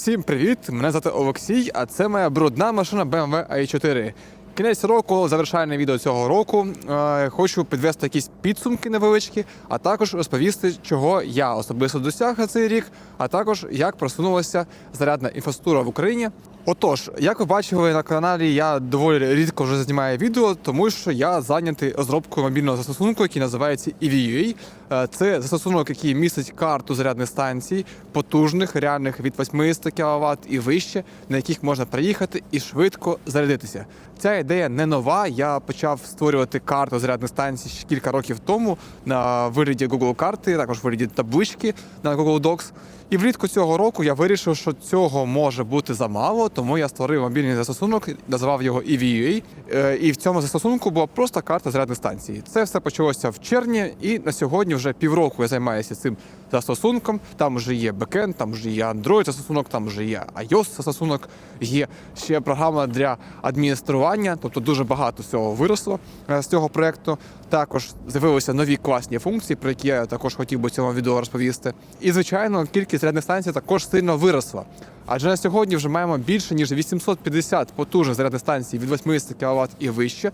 Всім привіт! Мене звати Олексій, а це моя брудна машина BMW i4. Кінець року, завершальне відео цього року. Е, Хочу підвести якісь підсумки невеличкі, а також розповісти, чого я особисто досяг за цей рік, а також як просунулася зарядна інфраструктура в Україні. Отож, як ви бачили на каналі, я доволі рідко вже знімаю відео, тому що я зайнятий розробкою мобільного застосунку, який називається EVUA. Е, Це застосунок, який містить карту зарядних станцій, потужних, реальних від 80 кВт і вище, на яких можна приїхати і швидко зарядитися. Ця ідея не нова. Я почав створювати карту зарядних станцій ще кілька років тому на вигляді Google карти, також в вигляді таблички на Google Docs. І влітку цього року я вирішив, що цього може бути замало, тому я створив мобільний застосунок, назвав його EVUA. Е, І в цьому застосунку була просто карта зарядних станцій. Це все почалося в червні, і на сьогодні вже півроку я займаюся цим застосунком. Там вже є бекенд, там вже є Android застосунок, там вже є iOS застосунок, є ще програма для адміністрування, тобто дуже багато всього виросло е, з цього проекту. Також з'явилися нові класні функції, про які я також хотів би цьому відео розповісти. І звичайно, кількість зарядних станцій також сильно виросла. Адже на сьогодні вже маємо більше ніж 850 потужних зарядних станцій від 80 кВт і вище,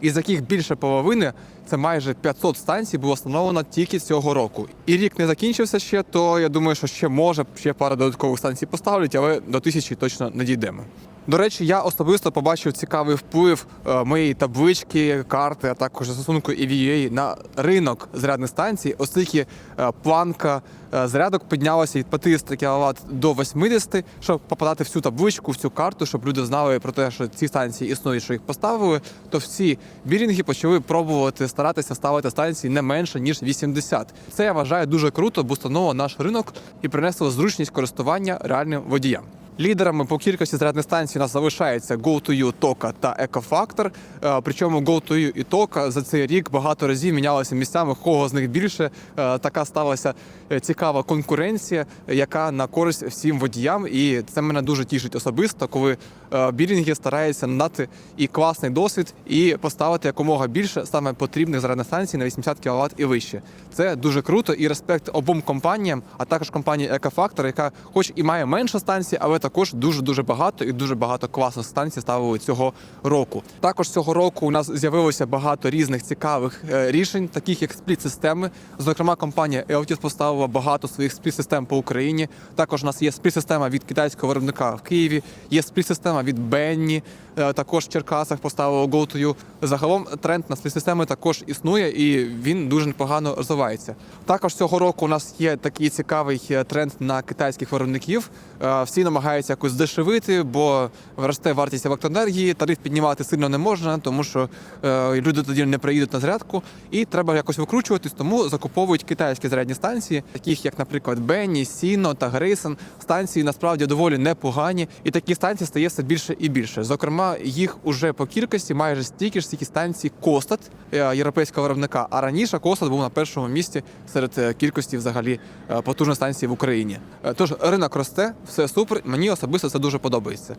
із яких більше половини це майже 500 станцій було встановлено тільки цього року. І рік не закінчився ще, то я думаю, що ще може ще пара додаткових станцій поставлять, але до тисячі точно не дійдемо. До речі, я особисто побачив цікавий вплив е, моєї таблички, карти, а також застосунку EVUA на ринок зарядних станцій, оскільки е, планка е, зарядок піднялася від 50 кВт до 80, щоб попадати в цю табличку, в цю карту, щоб люди знали про те, що ці станції існують, що їх поставили. То всі бірінги почали пробувати старатися ставити станції не менше ніж 80. Це я вважаю дуже круто, бо встановило наш ринок і принесло зручність користування реальним водіям. Лідерами по кількості зарядних станцій у нас залишається GoToU, Тока та Екофактор. Е, Причому GoToU і Тока за цей рік багато разів мінялися місцями, кого з них більше. Е, Така сталася е, цікава конкуренція, яка на користь всім водіям. І це мене дуже тішить особисто, коли е, бірінги стараються надати і класний досвід, і поставити якомога більше саме потрібних зарядних станцій на 80 кВт і вище. Це дуже круто і респект обом компаніям, а також компанії Екофактор, яка, хоч і має менше станцій, але також дуже дуже багато і дуже багато класних станцій ставили цього року. Також цього року у нас з'явилося багато різних цікавих е, рішень, таких як спліт-системи. Зокрема, компанія Eotis поставила багато своїх спліт-систем по Україні. Також у нас є спліт-система від китайського виробника в Києві, є спліт-система від Бенні. е, Також в Черкасах поставило GoToYou. Загалом тренд на спліт-системи також існує і він дуже непогано розвивається. Також цього року у нас є такий цікавий е, тренд на китайських виробників. Е, Всі намагаються якось здешевити, бо росте вартість електроенергії, тариф піднімати сильно не можна, тому що люди тоді не приїдуть на зарядку, і треба якось викручуватись, тому закуповують китайські зарядні станції, таких як, наприклад, Бенні, Сіно та Грейсон. Станції насправді доволі непогані, і такі станції стає все більше і більше. Зокрема, їх уже по кількості майже стільки ж стільки станцій Костат е, європейського виробника. А раніше Костат був на першому місці серед е, кількості взагалі е, потужних станцій в Україні. Тож ринок росте, все супер. Мені особисто це дуже подобається.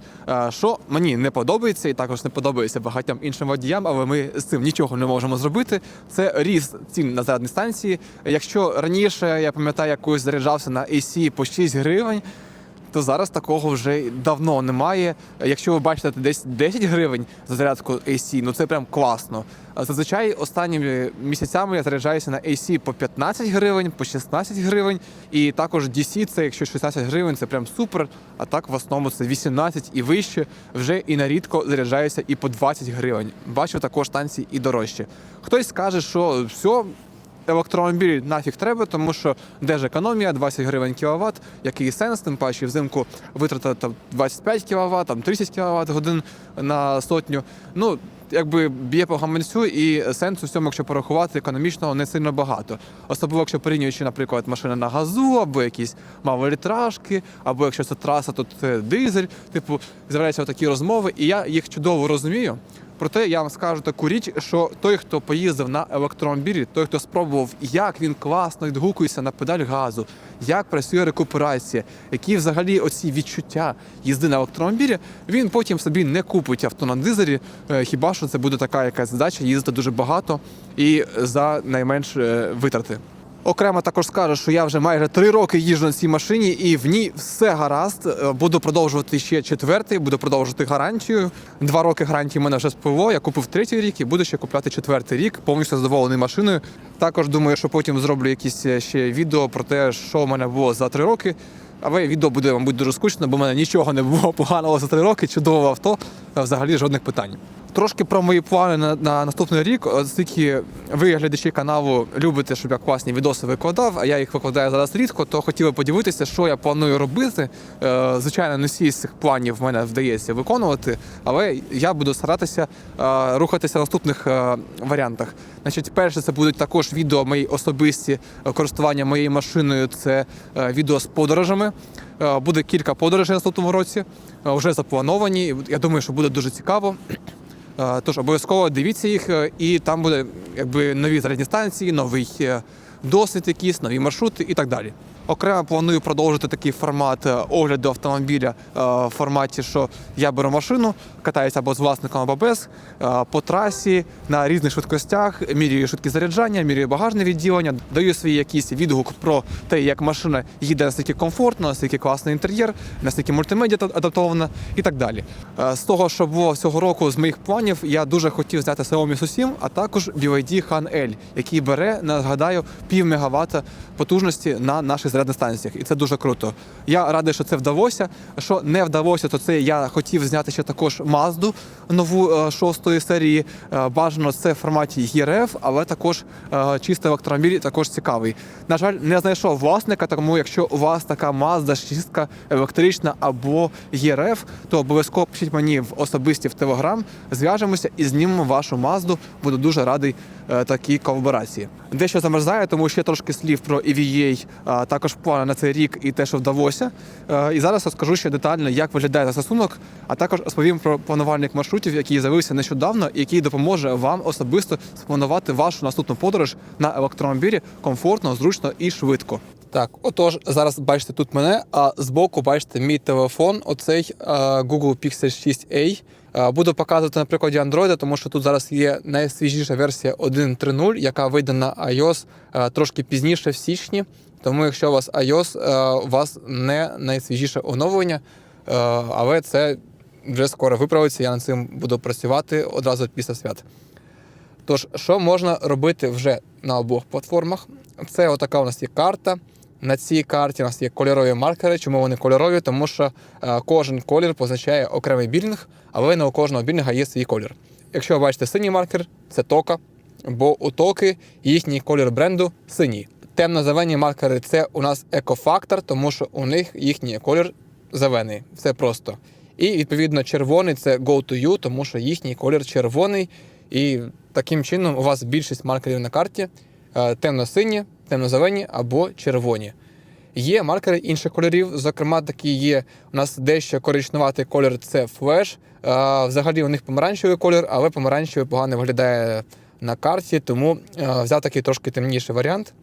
Що мені не подобається, і також не подобається багатьом іншим водіям, але ми з цим нічого не можемо зробити. Це ріст цін на зарядні станції. Якщо раніше я пам'ятаю, якось заряджався на AC по 6 гривень. То зараз такого вже давно немає. Якщо ви бачите десь 10 гривень за зарядку AC, ну це прям класно. Зазвичай останніми місяцями я заряджаюся на AC по 15 гривень, по 16 гривень. І також DC це якщо 16 гривень, це прям супер. А так в основному це 18 і вище. Вже і нарідко заряджаюся і по 20 гривень. Бачу також станції і дорожче. Хтось скаже, що все, електромобіль нафіг треба, тому що де ж економія, 20 гривень кіловат, який сенс, тим паче взимку витрата там 25 кВт, там 30 кВт годин на сотню. Ну, якби б'є по гаманцю, і сенсу в цьому, якщо порахувати, економічного не сильно багато. Особливо, якщо порівнюючи, наприклад, машини на газу, або якісь малолітражки, або якщо це траса, то це дизель. Типу, з'являються такі розмови, і я їх чудово розумію. Проте я вам скажу таку річ, що той, хто поїздив на електромобілі, той, хто спробував, як він класно відгукується на педаль газу, як працює рекуперація, які взагалі оці відчуття їзди на електромобілі, він потім собі не купить авто на дизелі. е, Хіба що це буде така якась задача їздити дуже багато і за найменш е, витрати. Окремо також скажу, що я вже майже три роки їжджу на цій машині, і в ній все гаразд. Е, Буду продовжувати ще четвертий, буду продовжувати гарантію. Два роки гарантії в мене вже спливо. Я купив третій рік і буду ще купляти четвертий рік. Повністю задоволений машиною. Також думаю, що потім зроблю якісь е, ще відео про те, що в мене було за три роки. Але відео буде, мабуть, дуже скучно, бо в мене нічого не було поганого за три роки. Чудове авто, е, взагалі жодних питань. Трошки про мої плани на, на наступний рік, оскільки ви, глядачі каналу, любите, щоб я класні відоси викладав, а я їх викладаю зараз рідко, то хотів би поділитися, що я планую робити. Е, Звичайно, не всі з цих планів в мене вдається виконувати, але я буду старатися е, рухатися в наступних е, варіантах. Значить, перше, це будуть також відео мої особисті е, користування моєю машиною. Це е, відео з подорожами. Е, Буде кілька подорожей наступному році, е, вже заплановані. Я думаю, що буде дуже цікаво. Е, Тож обов'язково дивіться їх, е, і там буде якби нові зарядні станції, новий е, досвід якийсь, нові маршрути і так далі. Окремо планую продовжити такий формат е, огляду автомобіля е, в форматі, що я беру машину, катаюся або з власником, або без е, по трасі на різних швидкостях, міряю швидкість заряджання, міряю багажне відділення, даю свій якийсь відгук про те, як машина їде, наскільки комфортно, наскільки класний інтер'єр, наскільки мультимедіа адаптована і так далі. З того, що було цього року з моїх планів, я дуже хотів зняти Xiaomi SU7, а також BYD Han L, який бере, нагадаю, пів мегаватта потужності на наших зарядних станціях. І це дуже круто. Я радий, що це вдалося. Що не вдалося, то це я хотів зняти ще також Mazda нову е, шостої серії. Е, Бажано це в форматі ERF, але також е, чистий електромобіль також цікавий. На жаль, не знайшов власника, тому якщо у вас така Mazda 6 електрична або ERF, то обов'язково пишіть мені в особисті в Telegram, зв'яжемося і знімемо вашу Mazda. Буду дуже радий е, такій колаборації. Дещо замерзає, тому ще трошки слів про EVA, також плани на цей рік і те, що вдалося. Е, І зараз розкажу ще детально, як виглядає застосунок, а також розповім про планувальник маршрутів, який з'явився нещодавно, і який допоможе вам особисто спланувати вашу наступну подорож на електромобілі комфортно, зручно і швидко. Так, отож, зараз бачите тут мене, а збоку бачите мій телефон, оцей е, Google Pixel 6a. Е, Буду показувати на прикладі Android, тому що тут зараз є найсвіжіша версія 1.3.0, яка вийде на iOS е, трошки пізніше в січні. Тому якщо у вас iOS, е, у вас не найсвіжіше оновлення, але це вже скоро виправиться. Я над цим буду працювати одразу після свят. Тож, що можна робити вже на обох платформах? Це отака у нас є карта. На цій карті у нас є кольорові маркери. Чому вони кольорові? Тому що е, кожен колір позначає окремий білінг, але не у кожного білінга є свій колір. Якщо ви бачите синій маркер, це тока, бо у токи їхній колір бренду синій. Темно-зелені маркери це у нас екофактор, тому що у них їхній колір зелений. Все просто. І відповідно червоний це go to you, тому що їхній колір червоний. І таким чином у вас більшість маркерів на карті е, темно-сині, темно-зелені або червоні. Є маркери інших кольорів, зокрема, такі є у нас дещо коричнуватий колір це флеш. Взагалі у них помаранчевий колір, але помаранчевий погано виглядає на карті, тому взяв такий трошки темніший варіант.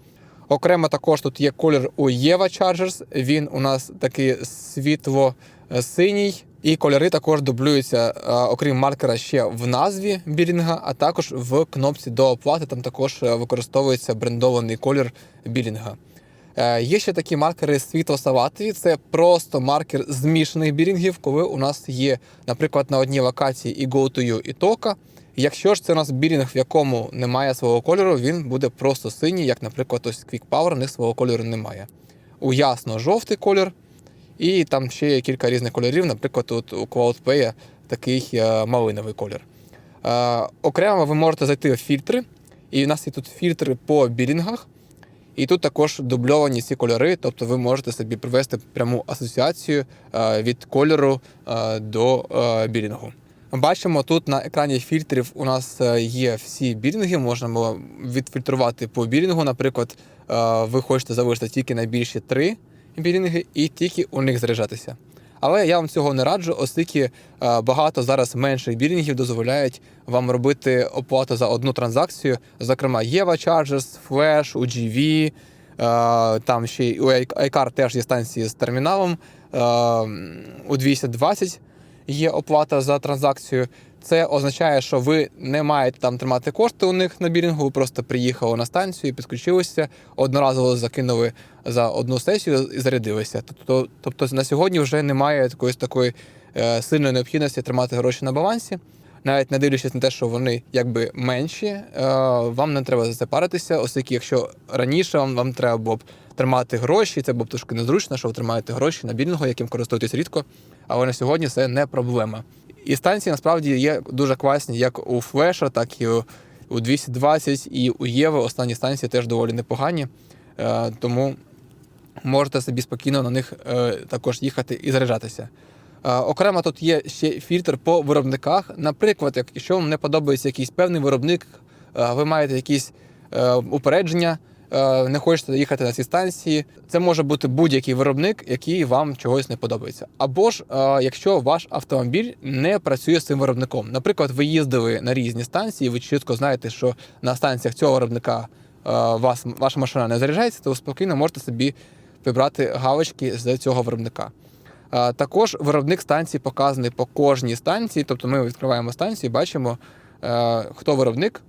Окремо також тут є колір у Єва Chargers. Він у нас такий світло-синій. І кольори також дублюються, е, окрім маркера, ще в назві білінга, а також в кнопці до оплати. Там також е, використовується брендований колір білінга. Е, Є ще такі маркери світло-салатові. Це просто маркер змішаних білінгів, коли у нас є, наприклад, на одній локації і GoToYou, і тока. Якщо ж це у нас білінг, в якому немає свого кольору, він буде просто синій, як, наприклад, ось Quick Power, у них свого кольору немає. У ясно-жовтий колір, і там ще є кілька різних кольорів, наприклад, тут у CloudPay такий е, малиновий колір. Е, окремо ви можете зайти в фільтри, і в нас є тут фільтри по білінгах. І тут також дубльовані ці кольори, тобто ви можете собі привести пряму асоціацію е, від кольору до білінгу. Бачимо, тут на екрані фільтрів у нас є всі білінги, можна відфільтрувати по білінгу. Наприклад, ви хочете залишити тільки найбільші три білінги і тільки у них заряджатися. Але я вам цього не раджу, оскільки е, багато зараз менших білінгів дозволяють вам робити оплату за одну транзакцію. Зокрема, Єва Chargers, Flash, UGV, е, там ще й у iCar теж є станції з терміналом. е, У 220 є оплата за транзакцію. Це означає, що ви не маєте там тримати кошти у них на білінгу, ви просто приїхали на станцію, підключилися, одноразово закинули за одну сесію і зарядилися. Тобто, тобто на сьогодні вже немає якоїсь такої е, сильної необхідності тримати гроші на балансі. Навіть не дивлячись на те, що вони якби менші, е, вам не треба за це паритися, оскільки якщо раніше вам, вам треба було б тримати гроші, це було б трошки незручно, що ви тримаєте гроші на білінгу, яким користуєтесь рідко, але на сьогодні це не проблема. І станції насправді є дуже класні, як у Флеша, так і у, у 220, і у Єви. Останні станції теж доволі непогані. Е, тому можете собі спокійно на них е, також їхати і заряджатися. Е, окремо тут є ще фільтр по виробниках. Наприклад, якщо вам не подобається якийсь певний виробник, ви маєте якісь упередження, не хочете їхати на ці станції. Це може бути будь-який виробник, який вам чогось не подобається. Або ж е, якщо ваш автомобіль не працює з цим виробником. Наприклад, ви їздили на різні станції, ви чітко знаєте, що на станціях цього виробника е, вас, ваша машина не заряджається, то ви спокійно можете собі вибрати галочки з цього виробника. Також виробник станції показаний по кожній станції. Тобто ми відкриваємо станцію, і бачимо, е, хто виробник,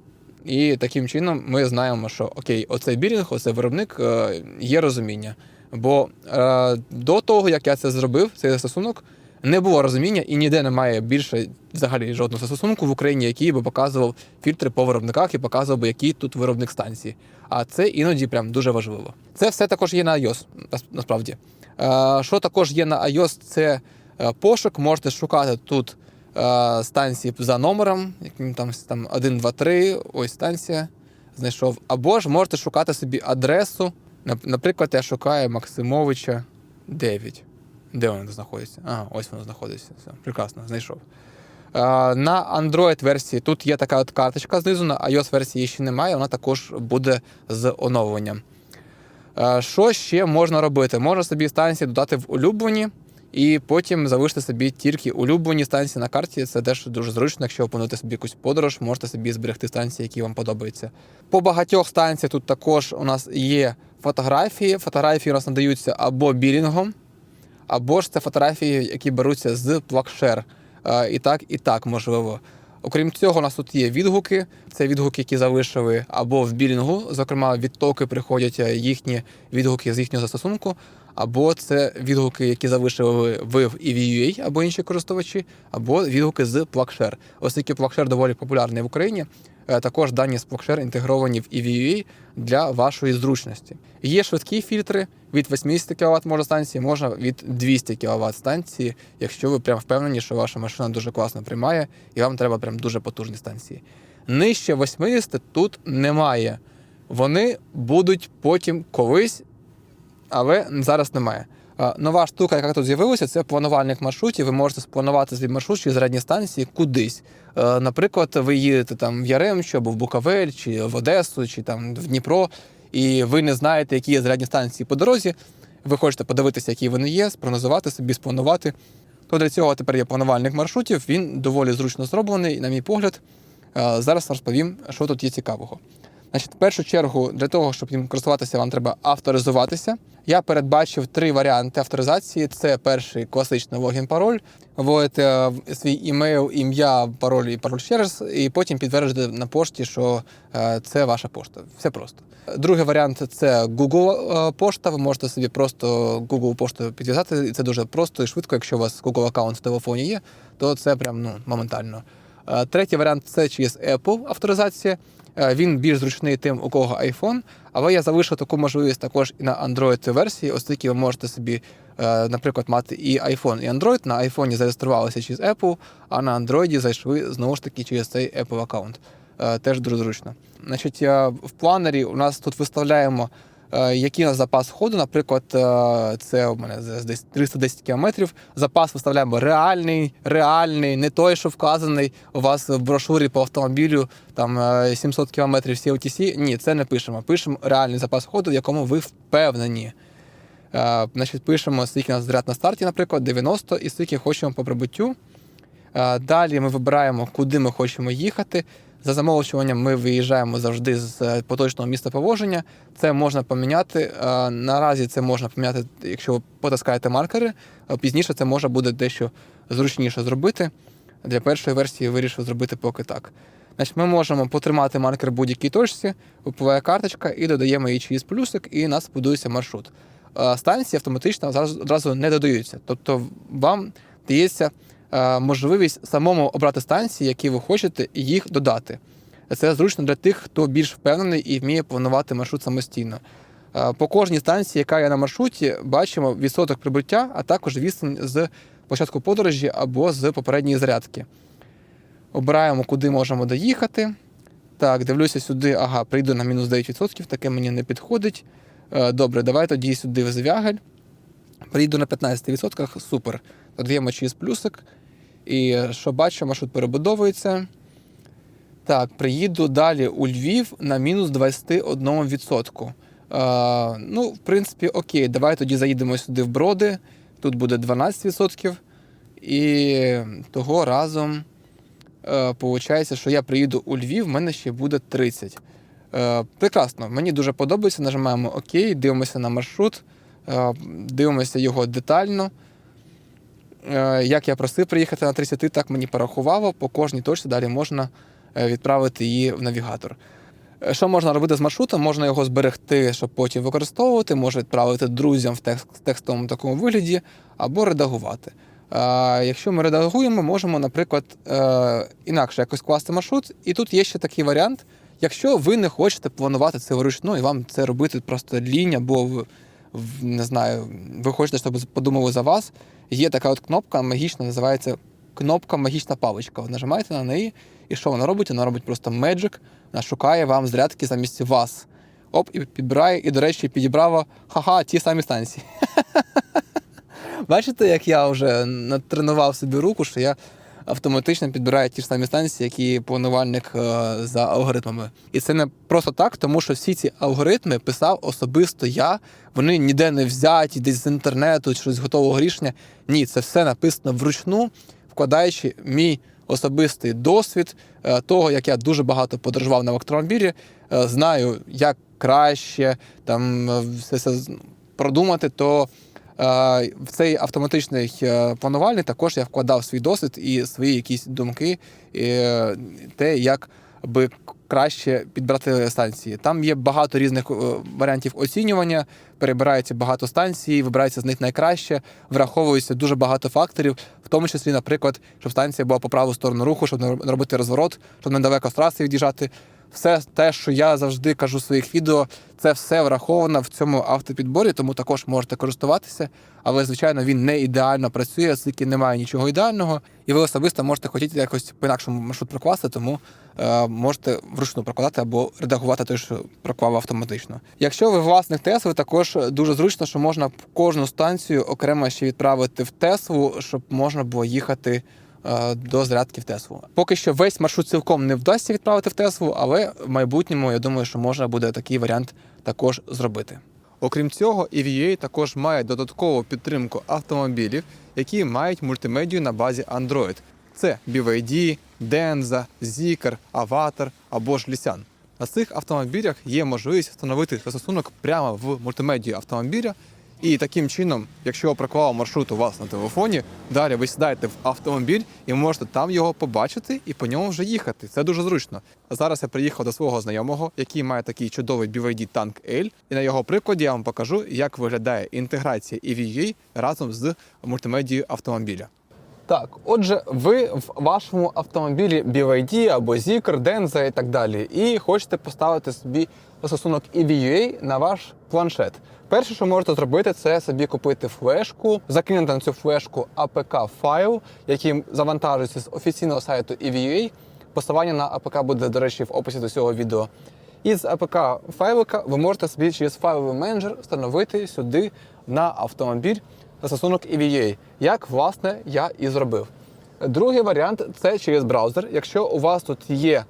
і таким чином ми знаємо, що окей, оцей бірінг, оцей виробник е, є розуміння. Бо е, до того, як я це зробив, цей застосунок, не було розуміння і ніде немає більше взагалі жодного застосунку в Україні, який би показував фільтри по виробниках і показував би, який тут виробник станції. А це іноді прям дуже важливо. Це все також є на iOS, насправді. Е, Що також є на iOS, це пошук. Можете шукати тут станції за номером, яким там, там 1, 2, 3, ось станція знайшов. Або ж можете шукати собі адресу. Наприклад, я шукаю Максимовича 9. Де воно знаходиться? Ага, ось воно знаходиться. Все, прекрасно, знайшов. Е, На Android-версії тут є така от карточка знизу, на iOS-версії її ще немає, вона також буде з оновленням. Е, Що ще можна робити? Можна собі станції додати в улюблені, і потім залишити собі тільки улюблені станції на карті. Це теж дуже зручно, якщо плануєте собі якусь подорож, можете собі зберегти станції, які вам подобаються. По багатьох станціях тут також у нас є фотографії. Фотографії у нас надаються або білінгом, або ж це фотографії, які беруться з Plugshare. Е, І так, і так можливо. Окрім цього, у нас тут є відгуки. Це відгуки, які залишили або в білінгу, зокрема, відтоки приходять е, їхні відгуки з їхнього застосунку, або це відгуки, які залишили ви в EVUA або інші користувачі, або відгуки з Plugshare. Оскільки Plugshare доволі популярний в Україні, е, також дані з Plugshare інтегровані в EVUA для вашої зручності. Є швидкі фільтри від 80 кВт можна станції, можна від 200 кВт станції, якщо ви прям впевнені, що ваша машина дуже класно приймає і вам треба прям дуже потужні станції. Нижче 80 тут немає. Вони будуть потім колись, але зараз немає. Нова штука, яка тут з'явилася, це планувальник маршрутів. Ви можете спланувати свій маршрут через радні станції кудись. Наприклад, ви їдете там в Яремчу або в Буковель, чи в Одесу, чи там в Дніпро, і ви не знаєте, які є зарядні станції по дорозі. Ви хочете подивитися, які вони є, спрогнозувати собі, спланувати. То для цього тепер є планувальник маршрутів. Він доволі зручно зроблений, на мій погляд. Зараз розповім, що тут є цікавого. Значить, в першу чергу, для того, щоб їм користуватися, вам треба авторизуватися. Я передбачив три варіанти авторизації. Це перший класичний логін пароль. Вводите свій імейл, ім'я, пароль і пароль ще раз, і потім підтверджуєте на пошті, що е, це ваша пошта. Все просто. Другий варіант це Google е, пошта. Ви можете собі просто Google пошту підв'язати. І це дуже просто і швидко. Якщо у вас Google аккаунт в телефоні є, то це прям ну моментально. Е, Третій варіант це через Apple авторизація. Е, Він більш зручний тим, у кого iPhone, але я залишив таку можливість також і на Android версії, оскільки ви можете собі, е, наприклад, мати і iPhone, і Android. На iPhone зареєструвалися через Apple, а на Android зайшли знову ж таки через цей Apple аккаунт. Е, Теж дуже зручно. Значить, в планері у нас тут виставляємо, який у нас запас ходу. Наприклад, е, це у мене десь 310 км. Запас виставляємо реальний, реальний, не той, що вказаний у вас в брошурі по автомобілю, там е, 700 км CLTC. Ні, це не пишемо. Пишемо реальний запас ходу, в якому ви впевнені. Е, Значить, пишемо, скільки у нас заряд на старті, наприклад, 90, і скільки хочемо по прибуттю. Е, Далі ми вибираємо, куди ми хочемо їхати. За замовчуванням ми виїжджаємо завжди з е, поточного міста положення. Це можна поміняти. Е, Наразі це можна поміняти, якщо ви потискаєте маркери. Е, Пізніше це може буде дещо зручніше зробити. для першої версії вирішив зробити поки так. Значить, ми можемо потримати маркер в будь-якій точці, випливає карточка і додаємо її через плюсик, і у нас будується маршрут. Станції автоматично одразу, не додаються. Тобто вам дається можливість самому обрати станції, які ви хочете, і їх додати. Це зручно для тих, хто більш впевнений і вміє планувати маршрут самостійно. Е, По кожній станції, яка є на маршруті, бачимо відсоток прибуття, а також відстань з початку подорожі або з попередньої зарядки. Обираємо, куди можемо доїхати. Так, дивлюся сюди, ага, прийду на мінус 9%, таке мені не підходить. Е, Добре, давай тоді сюди в Звягель. Приїду на 15%, супер. Додаємо через плюсик. І що бачимо, маршрут перебудовується. Так, приїду далі у Львів на мінус 21%. Е, ну, в принципі, окей, давай тоді заїдемо сюди в броди. Тут буде 12%. І того разом е, получається, що я приїду у Львів, в мене ще буде 30. Е, прекрасно, мені дуже подобається. Нажимаємо ОК, дивимося на маршрут, е, дивимося його детально. Е, як я просив приїхати на 30, так мені порахувало. По кожній точці далі можна е, відправити її в навігатор. Е, Що можна робити з маршрутом? Можна його зберегти, щоб потім використовувати, може відправити друзям в текстовому такому вигляді або редагувати. Якщо ми редагуємо, можемо, наприклад, інакше якось класти маршрут. І тут є ще такий варіант. Якщо ви не хочете планувати це вручну і вам це робити просто лінь, або не знаю, ви хочете, щоб подумали за вас, є така от кнопка магічна, називається кнопка магічна паличка. Ви нажимаєте на неї, і що вона робить? Вона робить просто Magic, вона шукає вам зарядки замість вас. Оп, і підбирає, і, до речі, підібрала ха-ха, ті самі станції. Бачите, як я вже натренував собі руку, що я автоматично підбираю ті ж самі станції, які планувальник е, за алгоритмами. І це не просто так, тому що всі ці алгоритми писав особисто я. Вони ніде не взяті, десь з інтернету, чи з готового рішення. Ні, це все написано вручну, вкладаючи мій особистий досвід е, того, як я дуже багато подорожував на електромобілі, е, знаю, як краще там все це продумати, то В цей автоматичний е, планувальник також я вкладав свій досвід і свої якісь думки, е, те, як би краще підбирати станції. Там є багато різних е, варіантів оцінювання, перебирається багато станцій, вибирається з них найкраще, враховується дуже багато факторів, в тому числі, наприклад, щоб станція була по праву сторону руху, щоб не робити розворот, щоб недалеко з траси від'їжджати. Все те, що я завжди кажу в своїх відео, це все враховано в цьому автопідборі, тому також можете користуватися. Але, звичайно, він не ідеально працює, оскільки немає нічого ідеального, і ви особисто можете хотіти якось по-інакшому маршрут прокласти, тому е, можете вручну прокладати або редагувати той, що проклав автоматично. Якщо ви власник Тесли, також дуже зручно, що можна кожну станцію окремо ще відправити в Теслу, щоб можна було їхати до зарядки в Теслу. Поки що весь маршрут цілком не вдасться відправити в Теслу, але в майбутньому я думаю, що можна буде такий варіант також зробити. Окрім цього, EVA також має додаткову підтримку автомобілів, які мають мультимедію на базі Android. Це BYD, Denza, Zikr, Avatar або ж Lysan. На цих автомобілях є можливість встановити застосунок прямо в мультимедію автомобіля. І таким чином, якщо проклав маршрут у вас на телефоні, далі ви сідаєте в автомобіль і можете там його побачити і по ньому вже їхати. Це дуже зручно. Зараз я приїхав до свого знайомого, який має такий чудовий BYD Tank L, і на його прикладі я вам покажу, як виглядає інтеграція EVA разом з мультимедією автомобіля. Так, отже, ви в вашому автомобілі BYD або Zikr, Denza і так далі, і хочете поставити собі застосунок EVUA на ваш планшет. Перше, що можете зробити, це собі купити флешку, закинути на цю флешку APK-файл, який завантажується з офіційного сайту EVUA. Посилання на APK буде, до речі, в описі до цього відео. І з APK файлика ви можете собі через файловий менеджер встановити сюди на автомобіль застосунок EVA, як власне я і зробив. Другий варіант це через браузер. Якщо у вас тут є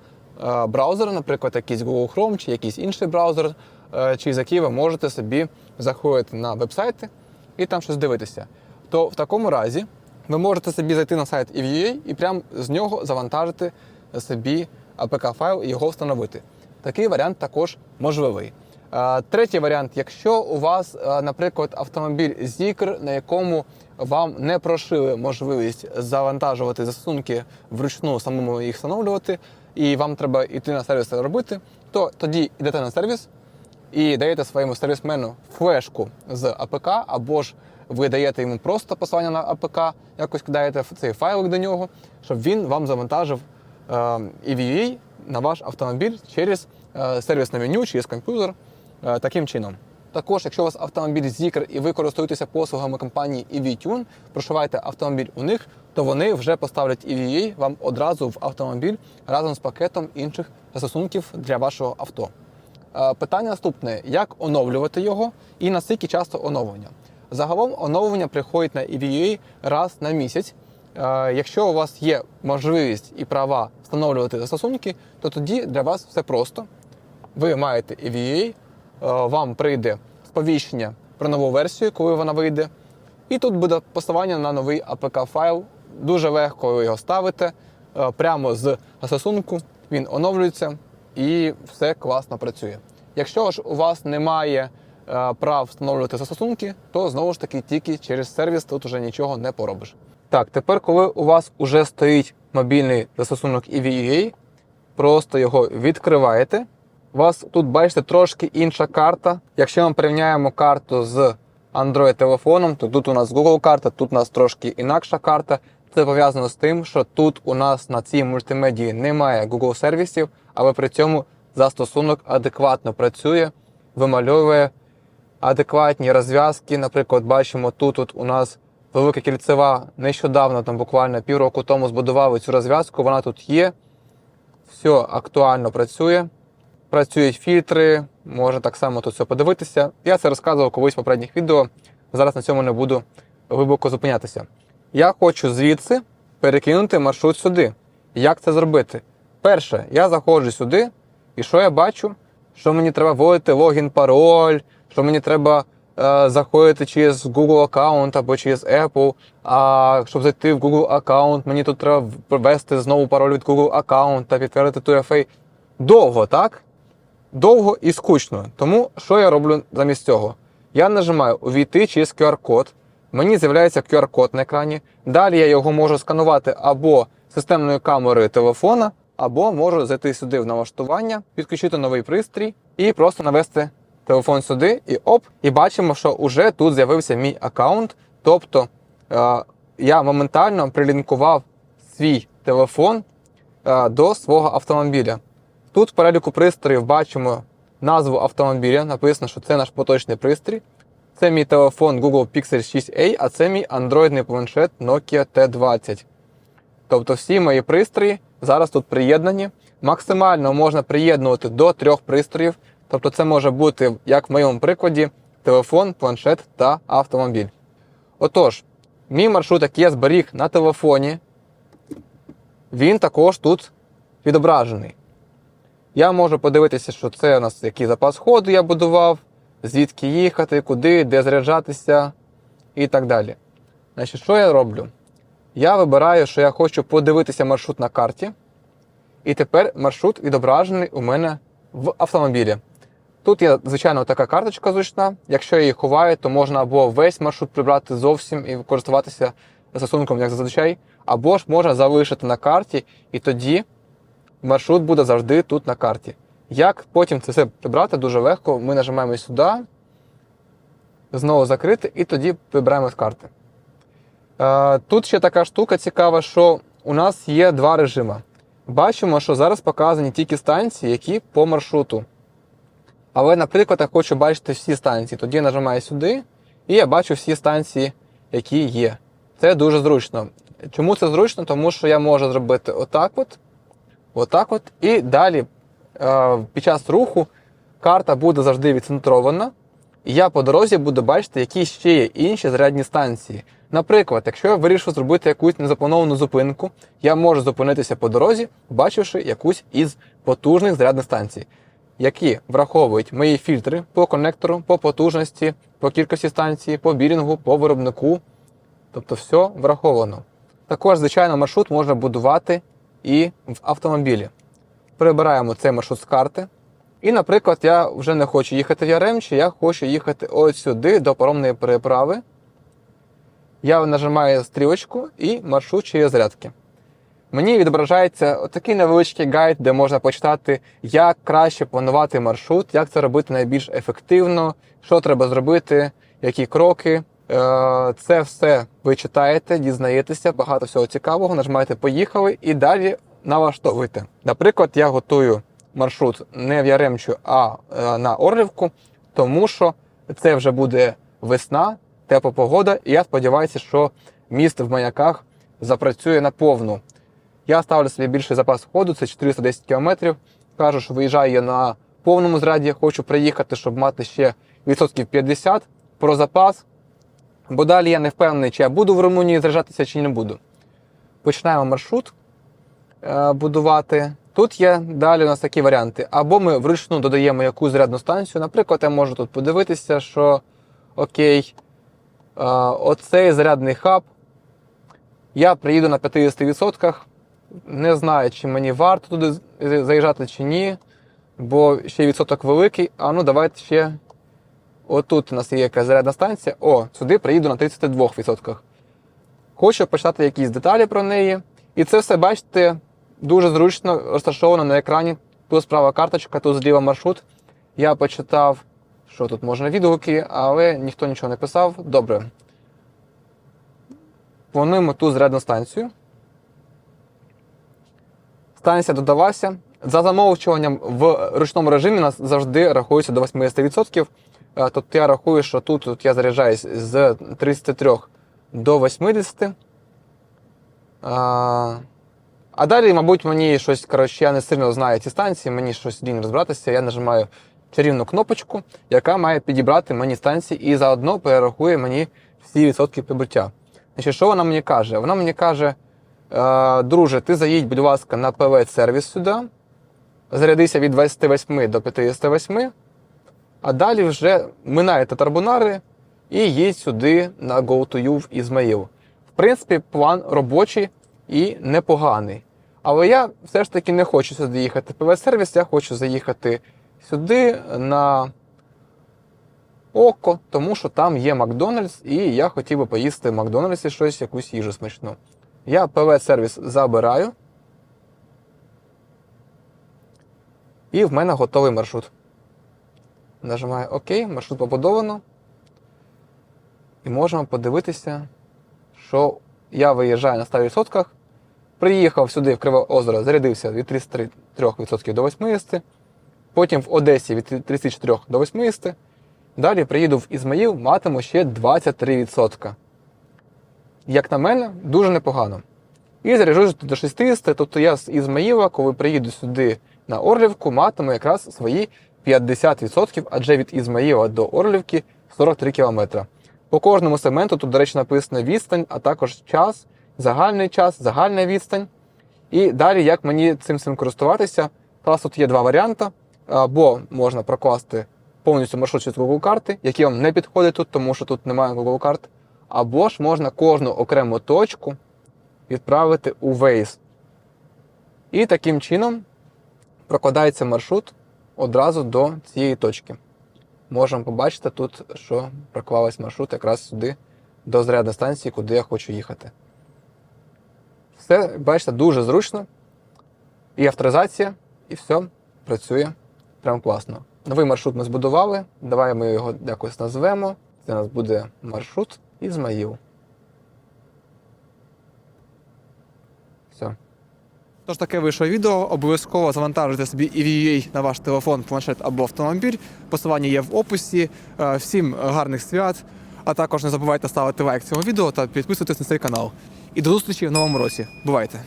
е, браузер, наприклад, якийсь Google Chrome чи якийсь інший браузер, е, через який ви можете собі заходити на веб-сайти і там щось дивитися, то в такому разі ви можете собі зайти на сайт EVA і прямо з нього завантажити собі APK-файл і його встановити. Такий варіант також можливий. Е, Третій варіант, якщо у вас, е, наприклад, автомобіль Zikr, на якому вам не прошили можливість завантажувати застосунки вручну самому їх встановлювати, і вам треба йти на сервіс це робити, то тоді йдете на сервіс і даєте своєму сервісмену флешку з АПК, або ж ви даєте йому просто посилання на АПК, якось кидаєте цей файлик до нього, щоб він вам завантажив е, EVA на ваш автомобіль через е, сервісне меню, через комп'ютер. е, таким чином. Також, якщо у вас автомобіль Zikr і ви користуєтеся послугами компанії EVTune, прошиваєте автомобіль у них, то вони вже поставлять EVA вам одразу в автомобіль разом з пакетом інших застосунків для вашого авто. Е, Питання наступне: як оновлювати його і наскільки часто оновлення? Загалом оновлення приходить на EVA раз на місяць. Е, Якщо у вас є можливість і права встановлювати застосунки, то тоді для вас все просто. Ви маєте EVA, е, вам прийде сповіщення про нову версію, коли вона вийде. І тут буде посилання на новий APK файл. Дуже легко ви його ставите е, прямо з застосунку, він оновлюється і все класно працює. Якщо ж у вас немає е, прав встановлювати застосунки, то знову ж таки тільки через сервіс тут уже нічого не поробиш. Так, тепер, коли у вас уже стоїть мобільний застосунок EVA, просто його відкриваєте. У вас тут бачите трошки інша карта. Якщо ми порівняємо карту з Android-телефоном, то тут у нас Google карта, тут у нас трошки інакша карта. Це пов'язано з тим, що тут у нас на цій мультимедії немає Google сервісів, але при цьому застосунок адекватно працює, вимальовує адекватні розв'язки. Наприклад, бачимо, тут от у нас велика кільцева нещодавно, там буквально півроку тому збудували цю розв'язку, вона тут є. Все актуально працює. Працюють фільтри, можна так само тут все подивитися. Я це розказував колись в попередніх відео. Зараз на цьому не буду глибоко зупинятися. Я хочу звідси перекинути маршрут сюди. Як це зробити? Перше, я заходжу сюди, і що я бачу? Що мені треба вводити логін, пароль, що мені треба е, заходити через Google аккаунт або через Apple. А щоб зайти в Google аккаунт, мені тут треба ввести знову пароль від Google аккаунта, підтвердити 2FA. Довго, так? Довго і скучно. Тому що я роблю замість цього? Я нажимаю увійти через QR-код. Мені з'являється QR-код на екрані. Далі я його можу сканувати або системною камерою телефона, або можу зайти сюди в налаштування, підключити новий пристрій і просто навести телефон сюди і оп, і бачимо, що вже тут з'явився мій аккаунт. Тобто е, я моментально прилінкував свій телефон е, до свого автомобіля. Тут в переліку пристроїв бачимо назву автомобіля, написано, що це наш поточний пристрій. Це мій телефон Google Pixel 6a, а це мій андроїдний планшет Nokia T20. Тобто всі мої пристрої зараз тут приєднані. Максимально можна приєднувати до трьох пристроїв. Тобто це може бути, як в моєму прикладі, телефон, планшет та автомобіль. Отож, мій маршрут, який я зберіг на телефоні, він також тут відображений. Я можу подивитися, що це у нас який запас ходу я будував, звідки їхати, куди, де заряджатися і так далі. Значить, що я роблю? Я вибираю, що я хочу подивитися маршрут на карті. І тепер маршрут відображений у мене в автомобілі. Тут є, звичайно, така карточка зручна. Якщо я її ховаю, то можна або весь маршрут прибрати зовсім і користуватися застосунком, як зазвичай, або ж можна залишити на карті, і тоді маршрут буде завжди тут на карті. Як потім це все прибрати дуже легко, ми нажимаємо сюди, знову закрити, і тоді прибираємо з карти. Е, Тут ще така штука цікава, що у нас є два режими. Бачимо, що зараз показані тільки станції, які по маршруту. Але, наприклад, я хочу бачити всі станції. Тоді я нажимаю сюди, і я бачу всі станції, які є. Це дуже зручно. Чому це зручно? Тому що я можу зробити отак от, отак от, і далі е, під час руху карта буде завжди відцентрована, і я по дорозі буду бачити, які ще є інші зарядні станції. Наприклад, якщо я вирішив зробити якусь незаплановану зупинку, я можу зупинитися по дорозі, бачивши якусь із потужних зарядних станцій, які враховують мої фільтри по конектору, по потужності, по кількості станцій, по бірінгу, по виробнику. Тобто все враховано. Також, звичайно, маршрут можна будувати і в автомобілі. Прибираємо цей маршрут з карти. І, наприклад, я вже не хочу їхати в Яремчі, я хочу їхати ось сюди до паромної переправи. я нажимаю стрілочку і маршрут через зарядки. Мені відображається такий невеличкий гайд, де можна почитати, як краще планувати маршрут, як це робити найбільш ефективно, що треба зробити, які кроки. Е, Це все ви читаєте, дізнаєтеся, багато всього цікавого, нажимаєте Поїхали і далі налаштовуйте. Наприклад, я готую маршрут не в Яремчу, а е, на Орлівку, тому що це вже буде весна, тепла погода, і я сподіваюся, що міст в маяках запрацює на повну. Я ставлю собі більший запас ходу, це 410 км. Кажу, що виїжджаю я на повному зраді, хочу приїхати, щоб мати ще відсотків 50 про запас. Бо далі я не впевнений, чи я буду в Румунії заряджатися, чи не буду. Починаємо маршрут е, будувати. Тут є далі у нас такі варіанти. Або ми вручну додаємо якусь зарядну станцію. Наприклад, я можу тут подивитися, що окей, е, оцей зарядний хаб. Я приїду на 50%. Не знаю, чи мені варто туди заїжджати чи ні, бо ще відсоток великий. А ну давайте ще. Отут у нас є якась зарядна станція. О, сюди приїду на 32%. Хочу почитати якісь деталі про неї. І це все, бачите, дуже зручно розташовано на екрані. Тут справа карточка, тут зліва маршрут. Я почитав, що тут можна відгуки, але ніхто нічого не писав. Добре. Плануємо ту зарядну станцію. Станція додалася. За замовчуванням в ручному режимі нас завжди рахується до 80%. Тобто я рахую, що тут, тут я заряджаюсь з 33 до 80. А, а далі, мабуть, мені щось, коротше, я не сильно знаю ці станції, мені щось лінь розбиратися. Я нажимаю чарівну кнопочку, яка має підібрати мені станції і заодно перерахує мені всі відсотки прибуття. Значить, що вона мені каже? Вона мені каже, е, друже, ти заїдь, будь ласка, на ПВ-сервіс сюди, зарядися від 28 до 58, а далі вже минає татарбунари і їдь сюди на GoToYou в Ізмаїл. В принципі, план робочий і непоганий. Але я все ж таки не хочу сюди їхати ПВ-сервіс, я хочу заїхати сюди на Око, тому що там є Макдональдс, і я хотів би поїсти в Макдональдсі щось, якусь їжу смачну. Я ПВ-сервіс забираю. І в мене готовий маршрут. Нажимаю ОК, маршрут побудовано. І можемо подивитися, що я виїжджаю на 100%. Приїхав сюди в Криве озеро, зарядився від 33% до 80%. Потім в Одесі від 34 до 80%. Далі приїду в Ізмаїл, матиму ще 23%. Як на мене, дуже непогано. І заряджусь до 60, тобто я з Ізмаїла, коли приїду сюди на Орлівку, матиму якраз свої 50%, адже від Ізмаїла до Орлівки 43 км. По кожному сегменту тут, до речі, написано відстань, а також час, загальний час, загальна відстань. І далі, як мені цим всім користуватися, зараз тут є два варіанти. Або можна прокласти повністю маршрут через Google карти, які вам не підходять тут, тому що тут немає Google карт. Або ж можна кожну окрему точку відправити у Waze. І таким чином прокладається маршрут одразу до цієї точки. Можемо побачити тут, що проклалась маршрут якраз сюди, до зарядної станції, куди я хочу їхати. Все, бачите, дуже зручно. І авторизація, і все працює прям класно. Новий маршрут ми збудували. Давай ми його якось назвемо. Це у нас буде маршрут Ізмаїл. Тож таке вийшло відео. Обов'язково завантажуйте собі EVA на ваш телефон, планшет або автомобіль. Посилання є в описі. Е, всім гарних свят. А також не забувайте ставити лайк цьому відео та підписуватись на цей канал. І до зустрічі в новому році. Бувайте!